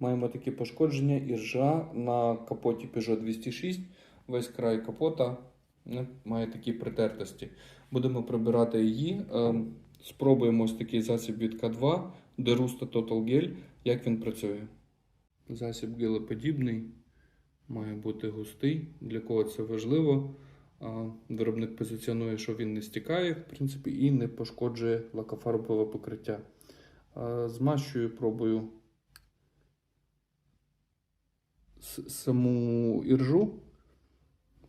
Маємо такі пошкодження іржа на капоті Peugeot 206. Весь край капота має такі притертості. Будемо прибирати її. Ем, Спробуємо ось такий засіб від К2 Derusta Total Gel, як він працює. Засіб гелеподібний, має бути густий. Для кого це важливо? Виробник позиціонує, що він не стікає, в принципі, і не пошкоджує лакофарбове покриття. Змащую, пробую саму іржу.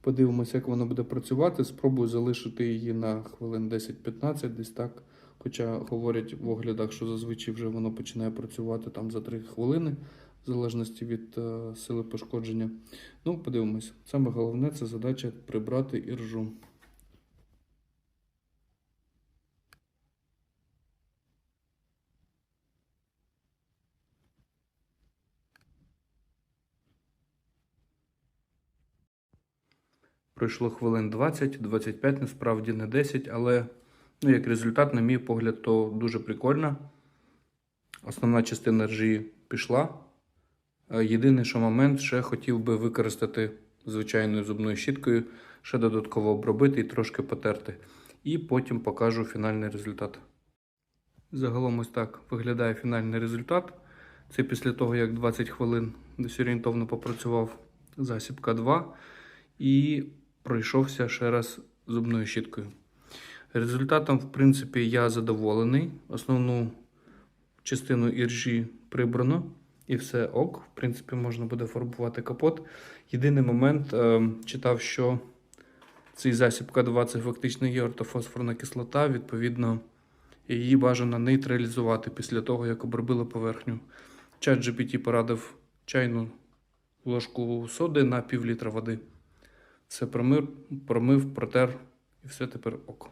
Подивимося, як воно буде працювати. Спробую залишити її на хвилин 10-15, десь так. Хоча говорять в оглядах, що зазвичай вже воно починає працювати там за 3 хвилини, в залежності від е, сили пошкодження. Ну, подивимось. Саме головне це задача прибрати іржу. Пройшло хвилин 20-25, насправді не 10, але ну, як результат, на мій погляд, то дуже прикольно. Основна частина ржі пішла. Е, Єдиний, що момент, ще хотів би використати звичайною зубною щіткою, ще додатково обробити і трошки потерти. І потім покажу фінальний результат. Загалом ось так виглядає фінальний результат. Це після того, як 20 хвилин десь орієнтовно попрацював засіб К2 і пройшовся ще раз зубною щіткою. Результатом, в принципі, я задоволений. Основну частину іржі прибрано і все ок. В принципі, можна буде фарбувати капот. Єдиний момент, е, читав, що цей засіб К2 це фактично є ортофосфорна кислота, відповідно, її бажано нейтралізувати після того, як обробили поверхню. Чат GPT порадив чайну ложку соди на пів літра води. Все промив, промив, протер і все тепер ок.